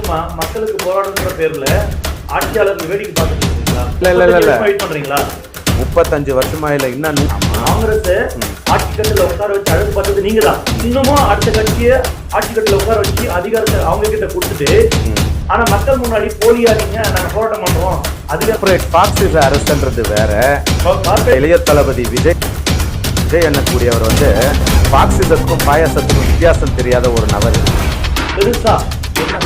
வருஷமா மக்களுக்கு போராடுங்கிற பேர்ல ஆட்சியாளர்கள் வேடிக்கை பார்த்துட்டு இருக்கீங்களா இல்ல, இல்ல, இல்ல. வெயிட் பண்றீங்களா முப்பத்தஞ்சு வருஷமா இல்லை இன்னும். காங்கிரஸ் ஆட்சி கட்டில உட்கார வச்சு அழகு பார்த்தது நீங்க தான் இன்னமும் அடுத்த கட்சியை ஆட்சி கட்டில உட்கார வச்சு அதிகாரத்தை அவங்க கிட்ட கொடுத்துட்டு ஆனா மக்கள் முன்னாடி போலியா நீங்க போராட்டம் பண்றோம் கார்ப்பரேட் பாக்ஸிச அரசுன்றது வேற இளைய தளபதி விஜய் விஜய் எண்ணக்கூடியவர் வந்து பாக்ஸிசத்துக்கும் பாயாசத்துக்கும் வித்தியாசம் தெரியாத ஒரு நபர் பெருசா என்ன?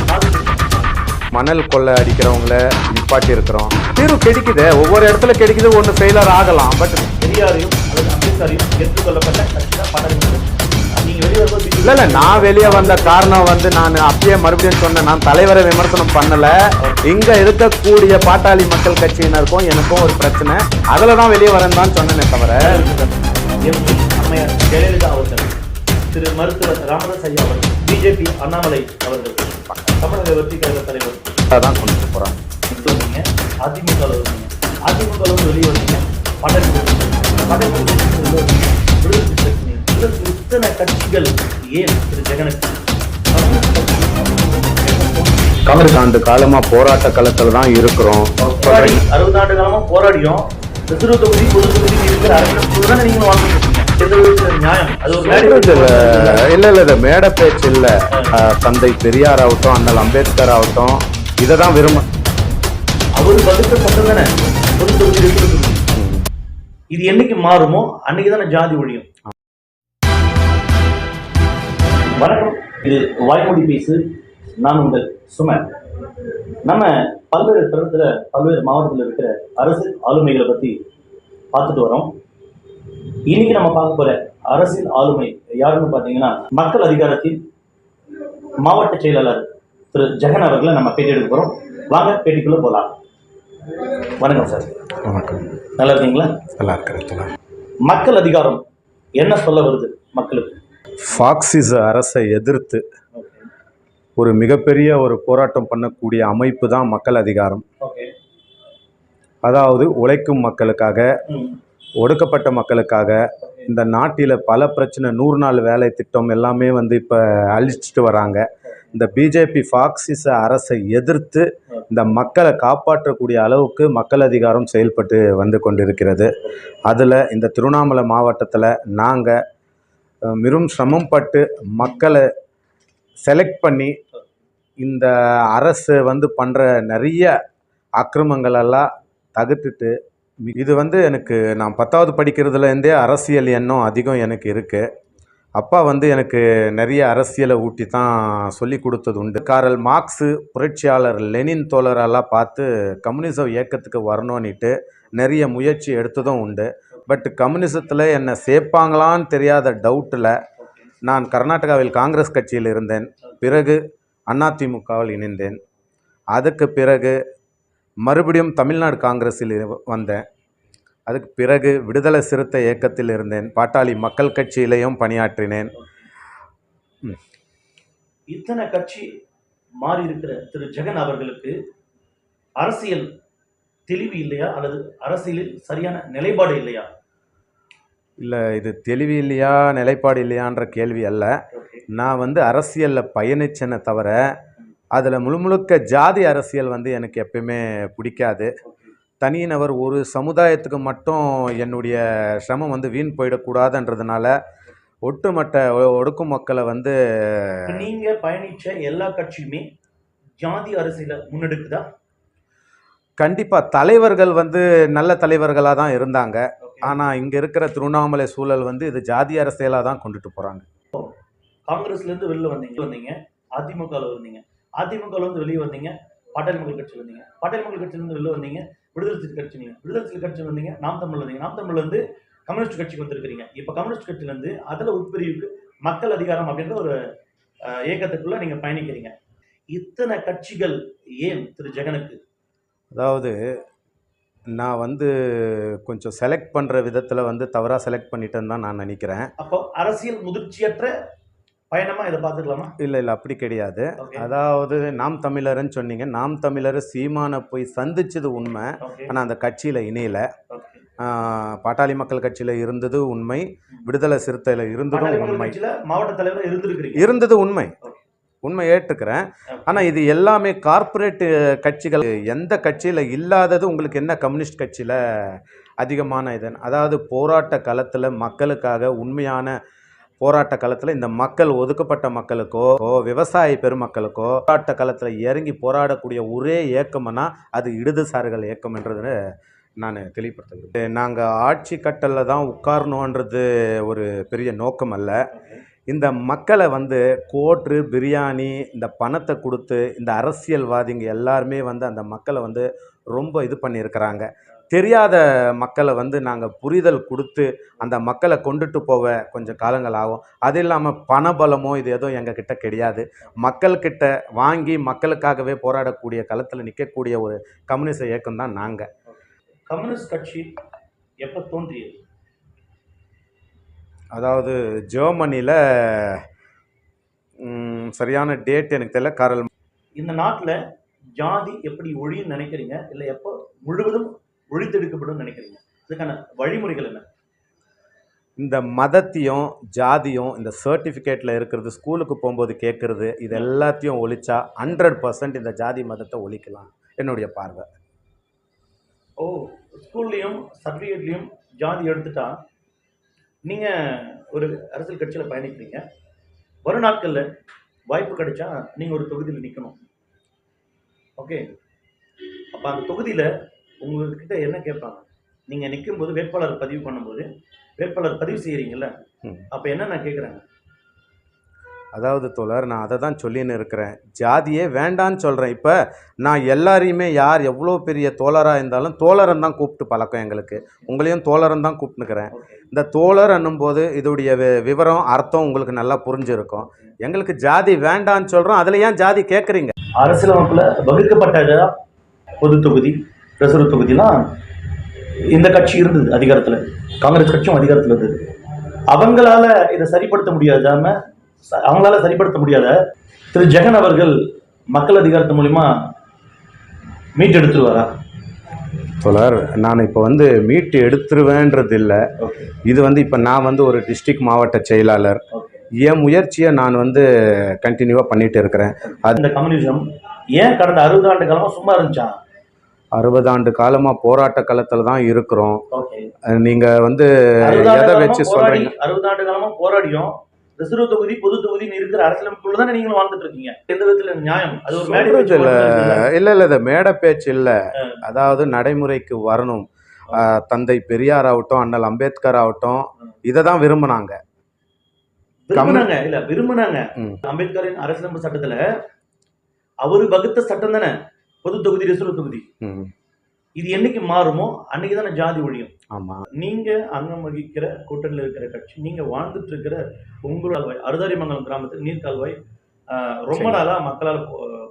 மணல் கொள்ளை அடிக்கிறவங்கள நிப்பாட்டி இருக்கிறோம். தீர்வு கிடைக்குது. ஒவ்வொரு இடத்துல கிடைக்குது ஒன்று ஃபெயிலர் ஆகலாம். பட் பெரியாரையும் அல்லது அம்பேத்கரையும் ஏற்றுக்கொள்ளப்பட்ட கட்சி தான் பாட்டாளி நீங்க வெளியே வரும்போது இல்ல இல்ல நான் வெளியே வந்த காரணம் வந்து நான் அப்பயே மறுபடியும் சொன்னேன். நான் தலைவரை விமர்சனம் பண்ணல. இங்க இருக்கக்கூடிய பாட்டாளி மக்கள் கட்சியினருக்கும் எனக்கும் ஒரு பிரச்சனை. அதுல தான் வெளியே வரேன் தான் சொன்னேனே தவிர. எம்பி அம்மையார் ஜெயலலிதா அவர்கள் திரு மருத்துவர் ராமதாஸ் ஐயா அவர்கள் பிஜேபி அண்ணாமலை அவர்கள் தமிழக வெற்றி கழக தலைவர் தான் கொண்டு போறாங்க. இங்க வந்தீங்க அதிமுக வந்தீங்க அதிமுக வெளியே வந்தீங்க படகு இத்தனை கட்சிகள் ஏன் திரு ஜெகனுக்கு? காங்கிரஸ் ஆண்டு காலமா போராட்ட களத்துல தான் இருக்கிறோம். அறுபது ஆண்டு காலமா போராடியும் சிறு தொகுதி பொது தொகுதி இருக்கிற தானே நீங்க சொல்றது இல்ல இல்ல மேடை பேச்சு இல்ல. தந்தை பெரியார் ஆகட்டும் அண்ணல் அம்பேத்கர் ஆகட்டும் இதை தான் விரும்ப. அவர் பதுக்க சொன்னதானே பொது இது என்னைக்கு மாறுமோ அன்னைக்கு தானே ஜாதி ஒழியும். வணக்கம். இது வாய்மொழி பேசு. நான் உங்கள் சுமன். நம்ம பல்வேறு தருணத்துல பல்வேறு மாவட்டத்தில் இருக்கிற அரசு ஆளுமைகளை பத்தி பார்த்துட்டு வரோம். இன்னைக்கு நம்ம பார்க்க போற அரசியல் ஆளுமை யாருன்னு பார்த்தீங்கன்னா மக்கள் அதிகாரத்தின் மாவட்ட செயலாளர் திரு ஜெகன் அவர்களை நம்ம பேட்டி எடுக்க போறோம். வாங்க பேட்டிக்குள்ள போலாம். வணக்கம் சார். வணக்கம். நல்லா இருக்கீங்களா? நல்லா இருக்கிறேன் மக்கள் அதிகாரம் என்ன சொல்ல வருது மக்களுக்கு? ஃபாக்சிச அரசை எதிர்த்து ஒரு மிகப்பெரிய ஒரு போராட்டம் பண்ணக்கூடிய அமைப்பு தான் மக்கள் அதிகாரம். அதாவது உழைக்கும் மக்களுக்காக ஒடுக்கப்பட்ட மக்களுக்காக இந்த நாட்டில் பல பிரச்சனை நூறு நாள் வேலை திட்டம் எல்லாமே வந்து இப்போ அழிச்சிட்டு வராங்க. இந்த பிஜேபி ஃபாக்சிச அரசை எதிர்த்து இந்த மக்களை காப்பாற்றக்கூடிய அளவுக்கு மக்கள் அதிகாரம் செயல்பட்டு வந்து கொண்டிருக்கிறது. அதில் இந்த திருவண்ணாமலை மாவட்டத்தில் நாங்கள் வெறும் சிரமம் பட்டு மக்களை செலக்ட் பண்ணி இந்த அரசு வந்து பண்ணுற நிறைய அக்கிரமங்களெல்லாம் தகுத்துட்டு இது வந்து எனக்கு நான் பத்தாவது படிக்கிறதுலேருந்தே அரசியல் எண்ணம் அதிகம் எனக்கு இருக்குது அப்பா வந்து எனக்கு நிறைய அரசியலை ஊட்டி தான் சொல்லி கொடுத்தது உண்டு. காரல் மார்க்ஸு புரட்சியாளர் லெனின் தோழரெல்லாம் பார்த்து கம்யூனிசம் இயக்கத்துக்கு வரணும்னுட்டு நிறைய முயற்சி எடுத்ததும் உண்டு. பட் கம்யூனிசத்தில் என்னை சேர்ப்பாங்களான்னு தெரியாத டவுட்டில் நான் கர்நாடகாவில் காங்கிரஸ் கட்சியில் இருந்தேன். பிறகு அதிமுகவில் இணைந்தேன். அதுக்கு பிறகு மறுபடியும் தமிழ்நாடு காங்கிரஸில் வந்தேன். அதுக்கு பிறகு விடுதலை சிறுத்தை இயக்கத்தில் இருந்தேன். பாட்டாளி மக்கள் கட்சியிலையும் பணியாற்றினேன். இத்தனை கட்சி மாறி இருக்கிற திரு ஜெகன் அவர்களுக்கு அரசியல் தெளிவு இல்லையா? அல்லது அரசியலில் சரியான நிலைப்பாடு இல்லையா? இல்லை இது தெளிவு இல்லையா நிலைப்பாடு இல்லையான்ற கேள்வி அல்ல. நான் வந்து அரசியலில் பயணிச்சேனே தவிர அதில் முழு முழுக்க ஜாதி அரசியல் வந்து எனக்கு எப்பயுமே பிடிக்காது. தனிநபர் ஒரு சமுதாயத்துக்கு மட்டும் என்னுடைய சிரமம் வந்து வீண் போயிடக்கூடாதுன்றதுனால ஒட்டுமொத்த ஒடுக்கும் மக்களை வந்து இப்ப நீங்க பயணிச்ச எல்லா கட்சியுமே ஜாதி அரசியல முன்னெடுக்குதா? கண்டிப்பாக தலைவர்கள் வந்து நல்ல தலைவர்களாக தான் இருந்தாங்க. ஆனால் இங்கே இருக்கிற திருவண்ணாமலை சூழல் வந்து இது ஜாதி அரசியலாக தான் கொண்டுட்டு போகிறாங்க காங்கிரஸ்ல இருந்து வெளில வந்தீங்க வந்தீங்க. அதிமுகவில் வந்தீங்க. அதிமுகவில் வெளியே வந்தீங்க. பாட்டாளி மக்கள் கட்சி வந்தீங்க. பாட்டாளி மக்கள் கட்சியில இருந்து வெளில வந்தீங்க. விடுதலை சிறுத்தை கட்சி வந்தீங்க. விடுதலை கட்சி வந்தீங்க நாம் தமிழ் வந்தீங்க. நாம் தமிழ்ல இருந்து கம்யூனிஸ்ட் கட்சிக்கு வந்திருக்கிறீங்க. இப்போ கம்யூனிஸ்ட் கட்சியில இருந்து அதுல உட்பிரிவுக்கு மக்கள் அதிகாரம் அப்படின்ற ஒரு இயக்கத்துக்குள்ள நீங்க பயணிக்கிறீங்க. இத்தனை கட்சிகள் ஏன் திரு ஜெகனுக்கு? அதாவது நான் வந்து கொஞ்சம் செலக்ட் பண்ணுற விதத்தில் வந்து தவறாக செலக்ட் பண்ணிட்டேன்னு தான் நான் நினைக்கிறேன். அப்போ அரசியல் முதிர்ச்சியற்ற பயணமா இதை பார்த்துக்கலாமா? இல்லை இல்லை அப்படி கிடையாது. அதாவது நாம் தமிழர்னு சொன்னீங்க. நாம் தமிழர் சீமானை போய் சந்திச்சது உண்மை. ஆனால் அந்த கட்சியில் இணையல. பாட்டாளி மக்கள் கட்சியில் இருந்தது உண்மை. விடுதலை சிறுத்தையில் இருந்ததும் உண்மை. மாவட்ட தலைவர் இருந்திருக்கிறீங்க. இருந்தது உண்மை. உண்மை ஏற்றுக்கிறேன். ஆனால் இது எல்லாமே கார்ப்பரேட் கட்சிகள் எந்த கட்சியில் இல்லாதது உங்களுக்கு என்ன கம்யூனிஸ்ட் கட்சியில் அதிகமான இது? அதாவது போராட்ட களத்தில் மக்களுக்காக உண்மையான போராட்ட களத்தில் இந்த மக்கள் ஒதுக்கப்பட்ட மக்களுக்கோ விவசாய பெருமக்களுக்கோ போராட்ட களத்தில் இறங்கி போராடக்கூடிய ஒரே இயக்கம்னா அது இடதுசாரிகள் இயக்கம்ன்றது நான் தெளிவுபடுத்துகிறேன் நாங்கள் ஆட்சி கட்டலில் தான் உட்காரணுன்றது ஒரு பெரிய நோக்கம் அல்ல. இந்த மக்களை வந்து கோட்ரு பிரியாணி இந்த பணத்தை கொடுத்து இந்த அரசியல்வாதிங்க எல்லாருமே வந்து அந்த மக்களை வந்து ரொம்ப இது பண்ணியிருக்கிறாங்க. தெரியாத மக்களை வந்து நாங்கள் புரிதல் கொடுத்து அந்த மக்களை கொண்டுட்டு போக கொஞ்சம் காலங்கள் ஆகும். அது இல்லாமல் பணபலமோ இது எதுவும் எங்கள் கிட்ட கிடையாது. மக்கள்கிட்ட வாங்கி மக்களுக்காகவே போராடக்கூடிய களத்தில் நிற்கக்கூடிய ஒரு கம்யூனிஸ்ட் இயக்கம் தான் நாங்கள் கம்யூனிஸ்ட் கட்சி எப்போ தோன்றியது? அதாவது ஜெர்மனியில் சரியான டேட் எனக்கு தெரியல. காரல் இந்த நாட்டில் ஜாதி எப்படி ஒழியும் நினைக்கிறீங்க? இல்லை எப்போ முழுவதும் ஒழித்தெடுக்கப்படும் நினைக்கிறீங்க? இதுக்கான வழிமுறைகள் என்ன? இந்த மதத்தையும் ஜாதியும் இந்த சர்டிஃபிகேட்டில் இருக்கிறது ஸ்கூலுக்கு போகும்போது கேட்குறது இது எல்லாத்தையும் ஒழிச்சா ஹண்ட்ரட் பர்சன்ட் இந்த ஜாதி மதத்தை ஒழிக்கலாம் என்னுடைய பார்வை. ஓ ஸ்கூல்லையும் சர்டிஃபிகேட்லேயும் ஜாதி எடுத்துட்டா நீங்கள் ஒரு அரசியல் கட்சியில் பயணிக்கிறீங்க. வரும் நாட்களில் வாய்ப்பு கிடைச்சா நீங்கள் ஒரு தொகுதியில் நிற்கணும் ஓகே? அப்போ அந்த தொகுதியில் உங்ககிட்ட என்ன கேட்பாங்க? நீங்கள் நிற்கும்போது வேட்பாளர் பதிவு பண்ணும்போது வேட்பாளர் பதிவு செய்கிறீங்கல்ல. அப்போ என்னென்ன கேட்குறாங்க? அதாவது தோழர் நான் அதை தான் சொல்லின்னு இருக்கிறேன். ஜாதியே வேண்டான்னு சொல்கிறேன் இப்போ நான் எல்லாரையுமே யார் எவ்வளோ பெரிய தோழராக இருந்தாலும் தோழரன் தான் கூப்பிட்டு பழக்கம் எங்களுக்கு. உங்களையும் தோழரன் தான் கூப்பிட்டுக்கிறேன் இந்த தோழர் என்னும்போது இதோடைய விவரம் அர்த்தம் உங்களுக்கு நல்லா புரிஞ்சிருக்கும். எங்களுக்கு ஜாதி வேண்டான்னு சொல்கிறோம் அதில் ஏன் ஜாதி கேட்குறீங்க? அரசியலமைப்பில் வகுக்கப்பட்ட பொது தொகுதி. ரிசர்வ் தொகுதிலாம் இந்த கட்சி இருந்தது அதிகாரத்தில். காங்கிரஸ் கட்சியும் அதிகாரத்தில் இருந்தது. அவங்களால இதை சரிப்படுத்த முடியாதாம அவங்களால சரிப்படுத்த முடியாத திரு ஜெகன் அவர்கள் மக்கள் அதிகாரத்து மூலிமா மீட்டெடுத்துருவாரா? தோழர் நான் இப்போ வந்து மீட்டு எடுத்துருவேன்றது இல்லை. இது வந்து இப்போ நான் வந்து ஒரு டிஸ்ட்ரிக்ட் மாவட்ட செயலாளர். என் முயற்சியை நான் வந்து கண்டினியூவாக பண்ணிட்டு இருக்கிறேன். இந்த கம்யூனிசம் ஏன் கடந்த அறுபது ஆண்டு காலமா சும்மா இருந்துச்சா? அறுபது ஆண்டு காலமாக போராட்ட களத்தில் தான் இருக்கிறோம். நீங்கள் வந்து எதை வச்சு சொல்கிறீங்க அறுபது ஆண்டு காலமா போராடியும் ரிசர்வ் தொகுதி பொது தொகுதின்னு இருக்கிற அரசியலமைப்புக்குள்ள தானே நீங்களும் வாழ்ந்துட்டு இருக்கீங்க? எந்த விதத்துல நியாயம்? அது ஒரு மேடை இல்ல. இல்ல. இல்ல இது மேடை பேச்சு இல்ல. அதாவது நடைமுறைக்கு வரணும். தந்தை பெரியார் ஆகட்டும் அண்ணல் அம்பேத்கர் ஆகட்டும் இதை தான் விரும்பினாங்க. விரும்புனாங்க இல்ல விரும்புனாங்க. அம்பேத்கரின் அரசியலமைப்பு சட்டத்துல அவரு வகுத்த சட்டம் தானே? பொது தொகுதி ரிசர்வ் தொகுதி. இது என்னைக்கு மாறுமோ அன்னைக்கு தானே ஜாதி ஒழியும். ஆமா. நீங்க அங்கம் வகிக்கிற கூட்டணியில் இருக்கிற கட்சி நீங்க வாழ்ந்துட்டு இருக்கிற உங்களோட அருதாரிமங்கலம் கிராமத்தில் நீர் கால்வாய் ஆஹ், ரொம்ப. நாளா மக்களால்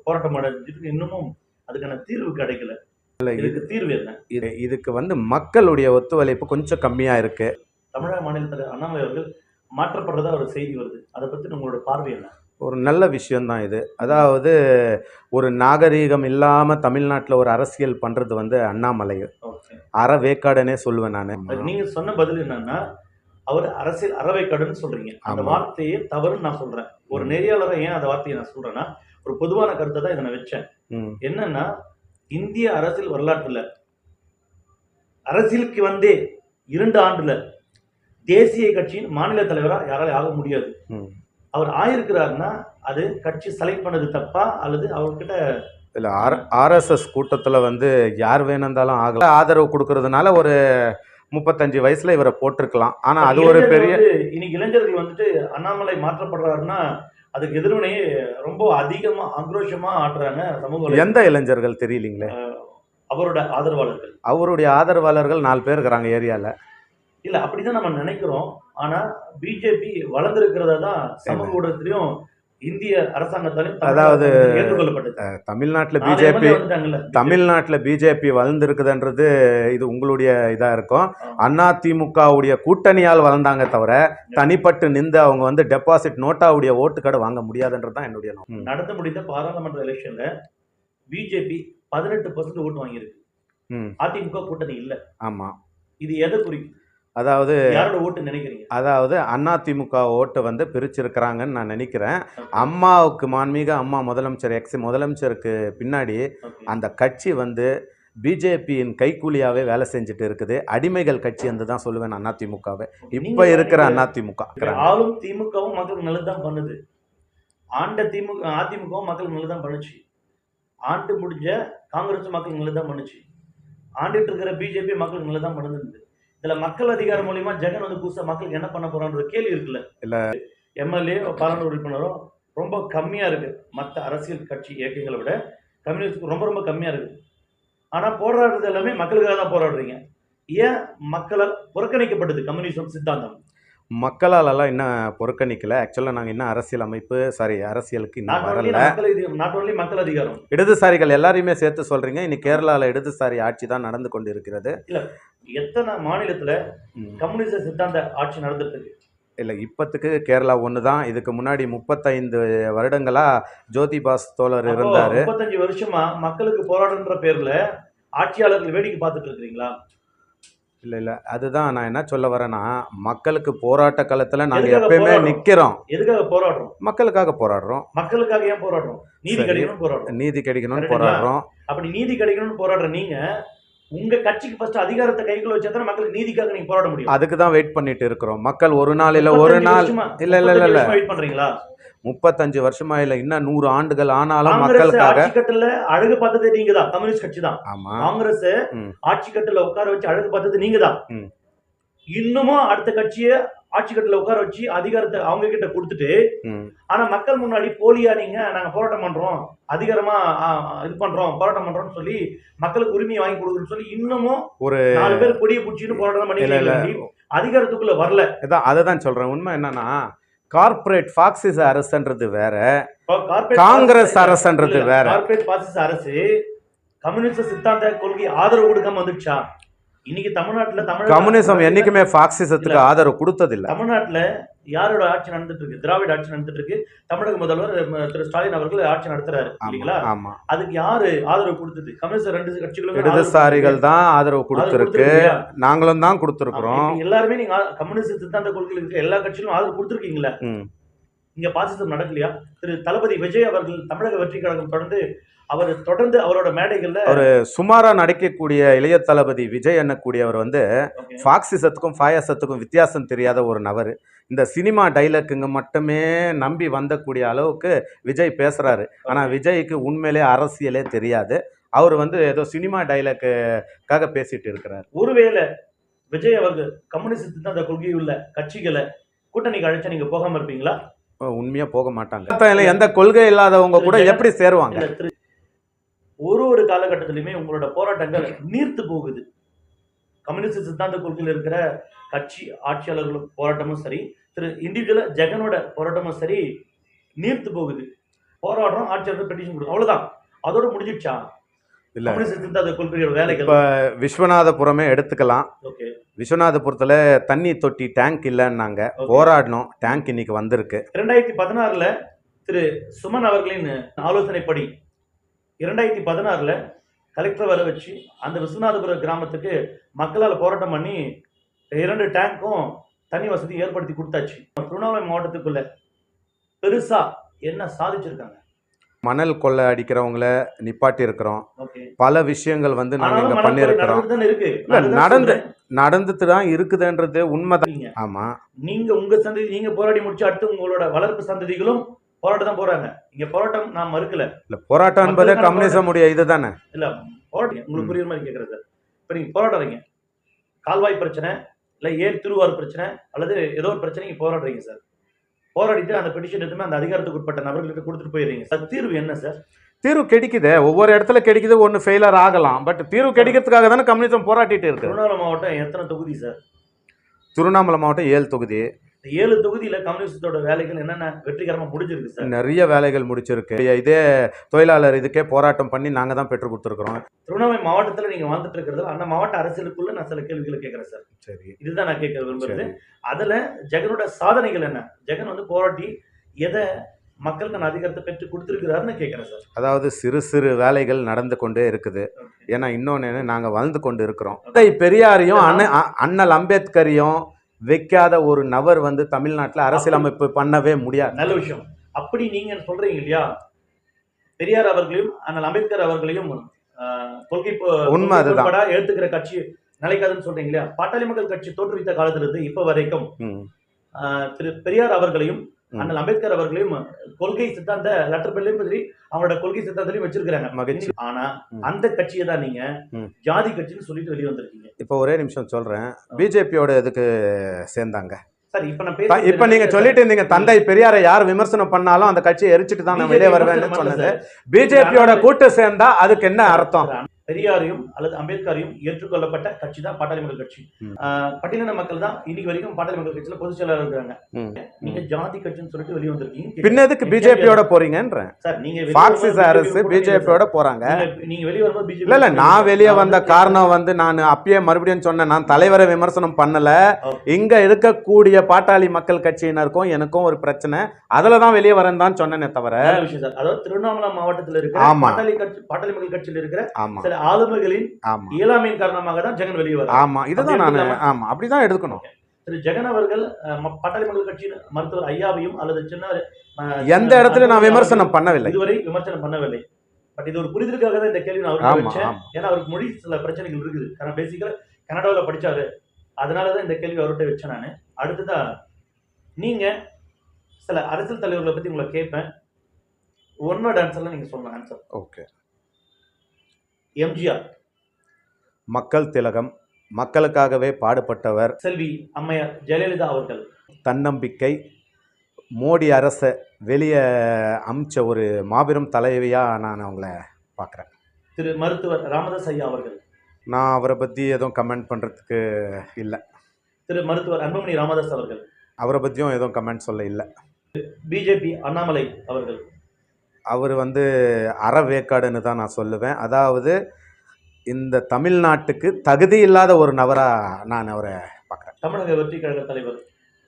போராட்டம் அடைஞ்சிட்டு இன்னமும் அதுக்கான தீர்வு கிடைக்கல. இதுக்கு தீர்வு என்ன? இது இதுக்கு வந்து மக்களுடைய ஒத்துழைப்பு கொஞ்சம் கம்மியா இருக்கு. தமிழக மாநிலத்தில் அண்ணாமலை அவர்கள் மாற்றப்படுறதா ஒரு செய்தி வருது. அதை பத்தி உங்களோட பார்வை என்ன? ஒரு நல்ல விஷயம்தான் இது. அதாவது ஒரு நாகரீகம் இல்லாம தமிழ்நாட்டில் ஒரு அரசியல் பண்றது வந்து அண்ணாமலை. ஓகே. அற வேக்காடனே சொல்லுவேன் நான். அதுக்கு நீங்க சொன்ன பதில் என்னன்னா அவர் அரசியல் அறவைக்கடுன்னு சொல்றீங்க. அந்த. வார்த்தையே தவறுன்னு நான் சொல்றேன். ஒரு. நெறியாளரை ஏன் அந்த வார்த்தையை நான் சொல்றேன்னா ஒரு பொதுவான கருத்தை தான் இதை நான் வச்சேன். என்னன்னா இந்திய அரசியல் வரலாற்றுல அரசியலுக்கு வந்தே இரண்டு ஆண்டுல தேசிய கட்சியின் மாநில தலைவரா யாராலும் ஆக முடியாது. அவர் ஆயிருக்கிறாருன்னா அது கட்சி செலக்ட் பண்ணது தப்பா? அல்லது அவர்கிட்ட இல்ல ஆர் ஆர்எஸ்எஸ் கூட்டத்தில் வந்து யார் வேணுந்தாலும் ஆகல. ஆதரவு கொடுக்கறதுனால ஒரு முப்பத்தஞ்சு வயசுல இவரை போட்டிருக்கலாம். ஆனா அது ஒரு பெரிய இன்னைக்கு இளைஞர்கள் வந்துட்டு அண்ணாமலை மாற்றப்படுறாருன்னா அதுக்கு எதிர்வினையே ரொம்ப அதிகமா ஆக்ரோஷமா ஆட்டுறாங்க சமூக. எந்த இளைஞர்கள் தெரியலீங்களே? அவரோட ஆதரவாளர்கள். அவருடைய ஆதரவாளர்கள் நாலு பேர் இருக்கிறாங்க ஏரியால. இல்ல அப்படிதான் நம்ம நினைக்கிறோம். ஆனா பிஜேபி வளர்ந்திருக்கிறதா தான் சமூக ஊடகத்திலையும் இந்திய அரசாங்கத்தாலையும் அதாவது, தமிழ்நாட்டில் பிஜேபி. தமிழ்நாட்டில் பிஜேபி வளர்ந்துருக்குதுன்றது இது உங்களுடைய இதாக இருக்கும். அண்ணா திமுகவுடைய கூட்டணியால் வளர்ந்தாங்க தவிர தனிப்பட்டு நின்று அவங்க வந்து டெபாசிட் நோட்டாவுடைய ஓட்டுக்கார்டு வாங்க முடியாதுன்றது தான் என்னுடைய. நடந்து முடிந்த பாராளுமன்ற எலெக்ஷன்ல பிஜேபி பதினெட்டு பர்சன்ட் ஓட்டு வாங்கியிருக்கு. அதிமுக கூட்டணி இல்ல. ஆமாம் இது எதை குறிக்கும்? அதாவது யாரோட ஓட்டு நினைக்கிறீங்க? அதாவது அதிமுக ஓட்டை வந்து பிரிச்சிருக்கிறாங்கன்னு நான் நினைக்கிறேன். அம்மாவுக்கு மாண்பீக அம்மா முதலமைச்சர் எக்ஸ் முதலமைச்சருக்கு பின்னாடி. அந்த கட்சி வந்து பிஜேபியின் கைக்கூலியாவே வேலை செஞ்சுட்டு இருக்குது. அடிமைகள் கட்சி என்று தான் சொல்லுவேன் அதிமுகவை. இப்போ இருக்கிற அதிமுக. ஆளும் திமுகவும் மக்களுக்கு நல்லது தான் பண்ணுது. ஆண்ட திமுக அதிமுகவும் மக்களுக்கு நல்லது தான் பண்ணுச்சு. ஆண்டு முடிஞ்ச காங்கிரஸ் மக்களுக்கு நல்லது தான் பண்ணுச்சு. ஆண்டுட்டு இருக்கிற பிஜேபி மக்களுக்கு நல்லது தான் பண்ணுது இதுல மக்கள் அதிகாரம் மூலியமா ஜெகன் வந்து புதுசா மக்களுக்கு என்ன பண்ண போறான்ற கேள்வி இருக்குல்ல? இல்ல. எம்எல்ஏ பாராளுமன்ற உறுப்பினரும் ரொம்ப கம்மியா இருக்கு. மற்ற அரசியல் கட்சி இயக்கங்களை விட கம்யூனிஸ்ட் ரொம்ப ரொம்ப கம்மியா இருக்கு. ஆனா போராடுறது எல்லாமே மக்களுக்காக தான் போராடுறீங்க. ஏன் மக்களால் புறக்கணிக்கப்பட்டது கம்யூனிசம் சித்தாந்தம்? மக்களாலலாம் இன்னும் புறக்கணிக்கல? ஆக்சுவலாக நாங்கள் இன்னும் அரசியல் அமைப்பு? சாரி அரசியலுக்கு இன்னும் வரல. மக்கள் அதிகாரம். இடதுசாரிகள் எல்லாரையுமே சேர்த்து சொல்றீங்க. இன்னைக்கு கேரளாவில் இடதுசாரி ஆட்சி தான் நடந்து கொண்டு இருக்கிறது எத்தனை மாநிலத்துல. கம்யூனிச சித்தாந்த ஆட்சி நடந்துட்டு இல்லை இப்போத்துக்கு கேரளா ஒன்று தான் இதுக்கு முன்னாடி முப்பத்தைந்து வருடங்களா ஜோதிபாஸ் தோழர் அப்போ இருந்தார். முப்பத்தஞ்சு வருஷமா மக்களுக்கு போராடுன்ற பேர்ல ஆட்சியாளர்கள் வேடிக்கை பார்த்துட்டு இருக்கீங்களா இல்லை இல்லை. அதுதான் நான் என்ன சொல்ல வரேன்னா மக்களுக்கு போராட்ட காலத்தில் நாங்கள் எப்பயுமே? நிற்கிறோம் எதுக்காக போராடுறோம்? மக்களுக்காக போராடுறோம். மக்களுக்காக ஏன் போராடுறோம்? நீதி சரி. கிடைக்கணும்னு போராடுறோம். நீதி கிடைக்கணும்னு? போராடுறோம். அப்படி நீதி கிடைக்கணும்னு போராடுற நீங்க உங்க கட்சிக்கு ஃபர்ஸ்ட் அதிகாரத்தை கைக்குள்ள வச்சா தானே மக்களுக்கு நீதிக்காக நீங்க போராட முடியும். அதுக்கு தான் வெயிட் பண்ணிட்டு இருக்கிறோம். மக்கள் ஒரு நாள் இல்லை ஒரு 35 நாள் இல்ல, இல்ல, இல்ல, 35 இல்ல. வருஷமா வெயிட் பண்றீங்களா? முப்பத்தஞ்சு வருஷமா இல்லை இன்னும் நூறு ஆண்டுகள் ஆனாலும் மக்களுக்காக ஆட்சி கட்டுல அழகு பார்த்ததே நீங்க தான் கம்யூனிஸ்ட் கட்சி தான் ஆமா காங்கிரஸ். ஆட்சி கட்டுல உட்கார வச்சு அழகு பார்த்தது நீங்க தான். இன்னமும் அடுத்த கட்சியை ஆட்சி கட்டுல உட்கார வச்சு அதிகாரத்தை அவங்க கிட்ட கொடுத்துட்டு. ஆனா மக்கள் முன்னாடி போலியா நீங்க நாங்க போராட்டம் பண்றோம் அதிகாரமா இது பண்றோம் போராட்டம் பண்றோம்னு சொல்லி மக்களுக்கு உரிமையை வாங்கி கொடுக்குறோம்னு சொல்லி இன்னமும் ஒரு நாலு பேர் கொடியை பிடிச்சிட்டு போராட்டம். பண்ணி அதிகாரத்துக்குள்ள வரல இதான் அதை தான் சொல்றேன் உண்மை என்னன்னா கார்ப்பரேட் ஃபாக்சிஸ் அரசுன்றது வேற காங்கிரஸ் அரசுன்றது வேற. கார்ப்பரேட் பாசிச அரசு கம்யூனிஸ்ட் சித்தாந்த கொள்கை ஆதரவு கொடுக்காம வந்துடுச்சா இன்னைக்கு தமிழ்நாட்டுல தமிழ் கம்யூனிசம் என்னைக்குமே ஃபாக்சிசத்துக்கு ஆதரவு கொடுத்ததில்ல. தமிழ்நாட்டுல யாரோட ஆட்சி நடந்துட்டு இருக்கு திராவிட ஆட்சி நடந்துட்டு இருக்கு தமிழக முதல்வர் திரு ஸ்டாலின் அவர்கள் ஆட்சி நடத்துறாரு. இல்லைங்களா? ஆமா. அதுக்கு யாரு ஆதரவு கொடுத்தது? கம்யூனிஸ்ட் ரெண்டு கட்சிகளும் இடதுசாரிகள் தான் ஆதரவு கொடுத்துருக்கு. நாங்களும் தான் கொடுத்துருக்குறோம். எல்லாருமே நீங்க கம்யூனிஸ்ட் சித்தாந்த கொள்கையில் இருக்க எல்லா கட்சிகளும் ஆதரவு கொடுத்துருக்கீங்களா. இங்க பாசிசம் நடக்கலையா? திரு தளபதி விஜய் அவர்கள் தமிழக வெற்றி கழகம் தொடர்ந்து அவர் தொடர்ந்து அவரோட மேடைகள்ல ஒரு சுமாரா நடிக்கக்கூடிய இளைய தளபதி விஜய் எண்ணக்கூடியவர் வந்து. ஃபாக்சிசத்துக்கும் பாயாசத்துக்கும் வித்தியாசம் தெரியாத ஒரு நபர். இந்த சினிமா டைலாக்குங்க மட்டுமே நம்பி வந்தக்கூடிய அளவுக்கு விஜய் பேசுறாரு. ஆனா விஜய்க்கு உண்மையிலே அரசியலே தெரியாது. அவர் வந்து ஏதோ சினிமா டைலாக்குக்காக பேசிட்டு இருக்கிறார். ஒருவேளை விஜய் அவர்கள் கம்யூனிஸ்ட் சித்தாந்த கொள்கை உள்ள கட்சிகளை கூட்டணிக்கு அழைச்சா நீங்க போகாம இருப்பீங்களா? உண்மையா போக மாட்டாங்க. எந்த கொள்கை இல்லாதவங்க கூட எப்படி சேருவாங்க? ஒரு ஒரு காலகட்டத்திலுமே உங்களோட போராட்டங்கள் நீர்த்து போகுது. கம்யூனிஸ்ட் சித்தாந்த கொள்கையில் இருக்கிற கட்சி ஆட்சியாளர்கள் போராட்டமும் சரி திரு இண்டிவிஜுவலா ஜெகனோட போராட்டமும் சரி நீர்த்து போகுது. போராடுறோம் ஆட்சியாளர் பெட்டிஷன் கொடுக்கும் அவ்வளவுதான். அதோட முடிஞ்சிடுச்சா? இல்ல. சித்தாந்த கொள்கையோட வேலைகள். இப்ப விஸ்வநாதபுரமே எடுத்துக்கலாம். ஓகே. விஸ்வநாதபுரத்துல தண்ணி தொட்டி டேங்க் இல்லைன்னாங்க. போராடினோம் டேங்க் இன்னைக்கு வந்திருக்கு. இரண்டாயிரத்தி பதினாறுல திரு சுமன் அவர்களின் ஆலோசனைப்படி இரண்டாயிரத்தி பதினாறுல கலெக்டர் வர வச்சு அந்த விஸ்வநாதபுரம் கிராமத்துக்கு மக்களால் போராட்டம் பண்ணி இரண்டு டேங்க்கும் தண்ணி வசதி ஏற்படுத்தி கொடுத்தாச்சு. திருவண்ணாமலை மாவட்டத்துக்குள்ள பெருசா என்ன சாதிச்சிருக்காங்க? மணல் கொள்ளை அடிக்கிறவங்கள நிப்பாட்டி இருக்கிறோம். பல விஷயங்கள் வந்து நாங்க ஆனாலும் இங்க பண்ணியிருக்கிறோம். நடந்து-. நடந்துட்டு தான் இருக்குதுன்றது உண்மைதான். ஆமா. நீங்க உங்க சந்ததி நீங்க போராடி முடிச்சு அடுத்து உங்களோட வளர்ப்பு சந்ததிகளும் போராட்டம் தான் போறாங்க. இங்க போராட்டம் நான் மறுக்கல. இல்ல போராட்டம் என்பதே மக்களுக்கான கம்யூனிசம் உடைய இதுதானே? இல்ல போராட்டம். உங்களுக்கு. புரியுற மாதிரி கேட்கறது சார் இப்போ நீங்க போராடுறீங்க கால்வாய் பிரச்சனை இல்ல ஏர் திருவாரூர் பிரச்சனை அல்லது ஏதோ ஒரு பிரச்சனைக்கு போராடுறீங்க சார். போராடிட்டு அந்த பெட்டிஷன் எடுத்துமே அந்த அதிகாரத்துக்கு உட்பட்ட நபர்களுக்கு கொடுத்துட்டு போயிடுறீங்க. சார் தீர்வு என்ன சார்? தீர்வு கிடைக்குது. ஒவ்வொரு இடத்துல கிடைக்குது ஒன்று ஃபெயிலர் ஆகலாம் பட் தீர்வு கிடைக்கிறதுக்காக தானே கம்யூனிசம் போராட்டிட்டு இருக்கு. திருவண்ணாமலை மாவட்டம் எத்தனை தொகுதி சார்? திருவண்ணாமலை மாவட்டம் ஏழு தொகுதி. இந்த ஏழு தொகுதியில கம்யூனிஸ்டோட வேலைகள் என்னென்ன வெற்றிகரமா முடிஞ்சிருக்கு சார்? நிறைய வேலைகள் முடிச்சிருக்கு. இதே தொழிலாளர் இதுக்கே போராட்டம் பண்ணி நாங்க தான் பெற்றுக் கொடுத்துருக்குறோம். திருவண்ணாமலை மாவட்டத்துல நீங்க வாழ்ந்துட்டு இருக்கிறது அந்த மாவட்ட அரசியலுக்குள்ள நான் சில கேள்விகளை கேட்கறேன் சார். சரி. இதுதான் நான் கேட்க விரும்புறது. அதுல ஜெகனோட சாதனைகள் என்ன? ஜெகன் வந்து போராட்டி எதை மக்களுக்கு நான் அதிகாரத்தை பெற்று கொடுத்துருக்கிறாருன்னு கேட்கறேன் சார். அதாவது சிறு சிறு வேலைகள் நடந்து கொண்டே இருக்குது. ஏன்னா இன்னொன்று நாங்கள் வாழ்ந்து கொண்டு இருக்கிறோம். பெரியாரையும் அண்ணல் அம்பேத்கரையும் வைக்காத ஒரு நபர் வந்து தமிழ்நாட்டில் அரசியலமைப்பு பண்ணவே முடியாது நல்ல விஷயம் அப்படி நீங்க சொல்றீங்க இல்லையா பெரியார் அவர்களையும் அண்ணல் அம்பேத்கர் அவர்களையும் கொள்கை உண்மை அதுதான். எடுத்துக்கிற கட்சி நிலைக்காதுன்னு சொல்றீங்க இல்லையா பாட்டாளி மக்கள் கட்சி தோற்றுவித்த காலத்துல இருந்து இப்ப வரைக்கும் திரு பெரியார் அவர்களையும். அண்ணல் அம்பேத்கர் அவர்களையும் கொள்கை சித்தாந்த லெட்டர் பிள்ளையும் சரி அவங்களோட கொள்கை சித்தாந்தத்தையும் வச்சிருக்காங்க மகிழ்ச்சி. ஆனா. அந்த கட்சியை தான் நீங்க. ஜாதி கட்சின்னு சொல்லிட்டு வெளியே வந்திருக்கீங்க. இப்போ ஒரே நிமிஷம் சொல்கிறேன் பிஜேபியோட இதுக்கு சேர்ந்தாங்க? சார் இப்ப நான் இப்ப நீங்க சொல்லிட்டு இருந்தீங்க தந்தை பெரியாரை யார் விமர்சனம் பண்ணாலும் அந்த கட்சியை எரிச்சிட்டு தான் நான் வெளியே வருவேன்னு சொன்னது. பிஜேபியோட கூட்டு சேர்ந்தா அதுக்கு என்ன அர்த்தம்? பெரியாரையும் அல்லது அம்பேத்கரையும் ஏற்றுக்கொள்ளப்பட்ட கட்சி தான் பாட்டாளி மக்கள் கட்சி பட்டியலின மக்கள் தான் இன்னைக்கு வரைக்கும் பாட்டாளி மக்கள் கட்சியில பொதுச் செயலாளர் இருக்காங்க. நீங்க ஜாதி கட்சின்னு சொல்லிட்டு வெளியே வந்திருக்கீங்க பின்ன எதுக்கு பிஜேபியோட போறீங்கன்றேன். சார் நீங்க பாக்சிஸ் அரசு பிஜேபியோட போறாங்க. நீங்க- வெளியே வரும்போது பிஜேபி இல்ல நான் வெளியே வந்த காரணம் வந்து நான் அப்பயே மறுபடியும் சொன்னேன். நான் தலைவரை விமர்சனம் பண்ணல. இங்க இருக்கக்கூடிய பாட்டாளி மக்கள் கட்சியினருக்கும் எனக்கும் ஒரு பிரச்சனை. அதுல தான் வெளியே வரேன் தான் சொன்னேனே தவிர. அதாவது திருவண்ணாமலை மாவட்டத்தில் இருக்கிற. பாட்டாளி கட்சி பாட்டாளி மக்கள் கட்சியில் இருக்கிற ஆமா. சில ஆளுமைகளின் இயலாமையின் காரணமாக தான் ஜெகன் வெளியே ஆமா இதுதான் நான் ஆமா அப்படிதான் எடுக்கணும் திரு ஜெகன் அவர்கள் பட்டாளி கட்சியின் மருத்துவர் ஐயாவையும் அல்லது சின்ன எந்த இடத்துல நான் விமர்சனம் பண்ணவில்லை. இதுவரை விமர்சனம் பண்ணவில்லை. பட் இது ஒரு புரிதலுக்காக தான் இந்த கேள்வி நான் அவருக்கு வச்சேன். ஏன்னா அவருக்கு மொழி சில பிரச்சனைகள் இருக்குது. காரணம் பேசிக்கலா கனடாவில் படிச்சாரு. அதனாலதான் இந்த கேள்வி அவர்கிட்ட வச்சேன் நான். அடுத்ததான் நீங்க சில அரசியல் தலைவர்களை பத்தி உங்களை கேட்பேன். ஒன்னோட ஆன்சர்ல நீங்க சொல்லலாம் ஆன்சர் ஓகே எம்ஜிஆர். மக்கள் திலகம் மக்களுக்காகவே பாடுபட்டவர் செல்வி அம்மையார் ஜெயலலிதா அவர்கள். தன்னம்பிக்கை மோடி அரசை வெளியே அமிச்ச ஒரு மாபெரும் தலைவியாக நான் அவங்கள பார்க்குறேன் திரு மருத்துவர் ராமதாஸ் ஐயா அவர்கள். நான் அவரை பற்றி எதுவும் கமெண்ட் பண்ணுறதுக்கு இல்லை. திரு மருத்துவர் அன்புமணி ராமதாஸ் அவர்கள். அவரை பற்றியும் எதுவும் கமெண்ட் சொல்ல இல்லை. பிஜேபி அண்ணாமலை அவர்கள். அவர் வந்து அறவேக்காடுன்னு தான் நான் சொல்லுவேன். அதாவது இந்த தமிழ்நாட்டுக்கு தகுதி இல்லாத ஒரு நபராக நான் அவரை பார்க்குறேன். தமிழக வெற்றி கழக தலைவர்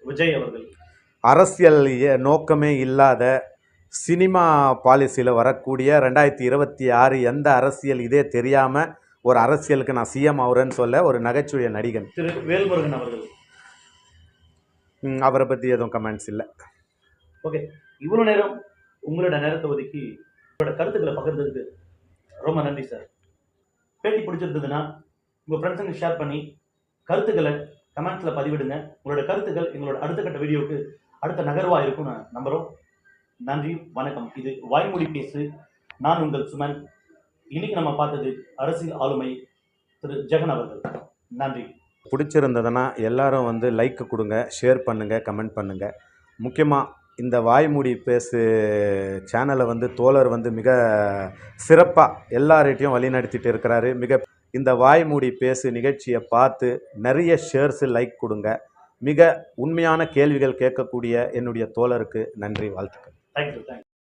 விஜய் அவர்கள். அரசியல் ஏ- நோக்கமே இல்லாத சினிமா பாலிசியில் வரக்கூடிய ரெண்டாயிரத்தி இருபத்தி ஆறு எந்த அரசியல் இதே தெரியாமல் ஒரு அரசியலுக்கு நான் சிஎம் ஆகுறேன்னு சொல்ல ஒரு நகைச்சுவை நடிகன். திரு வேல்முருகன் அவர்கள். அவரை பற்றி எதுவும் கமெண்ட்ஸ் இல்லை. ஓகே. இவ்வளோ நேரம் உங்களோட நேரத்தை ஒதுக்கி உங்களோட கருத்துக்களை பகிர்ந்ததுக்கு ரொம்ப நன்றி சார் பேட்டி பிடிச்சிருந்ததுன்னா உங்கள் ஃப்ரெண்ட்ஸுங்க ஷேர் பண்ணி கருத்துக்களை கமெண்ட்ஸில் பதிவிடுங்க. உங்களோட கருத்துக்கள் எங்களோட அடுத்த கட்ட வீடியோவுக்கு அடுத்த நகர்வாக இருக்கும் நான் நம்புகிறோம் நன்றி வணக்கம். இது வாய்மொழி பேசு. நான் உங்கள் சுமன். இன்னைக்கு நம்ம பார்த்தது அரசியல் ஆளுமை திரு. ஜெகன் அவர்கள். நன்றி. பிடிச்சிருந்ததுன்னா எல்லாரும் வந்து லைக் கொடுங்க ஷேர் பண்ணுங்கள் கமெண்ட் பண்ணுங்கள் முக்கியமாக இந்த வாய்மூடி பேசு சேனலை வந்து தோழர் வந்து மிக சிறப்பாக எல்லார்கிட்டையும் வழிநடத்திட்டு இருக்கிறாரு. மிக இந்த வாய்மூடி பேசு நிகழ்ச்சியை பார்த்து நிறைய ஷேர்ஸு லைக் கொடுங்க. மிக உண்மையான கேள்விகள் கேட்கக்கூடிய என்னுடைய தோழருக்கு நன்றி வாழ்த்துக்கள். Thank you thank you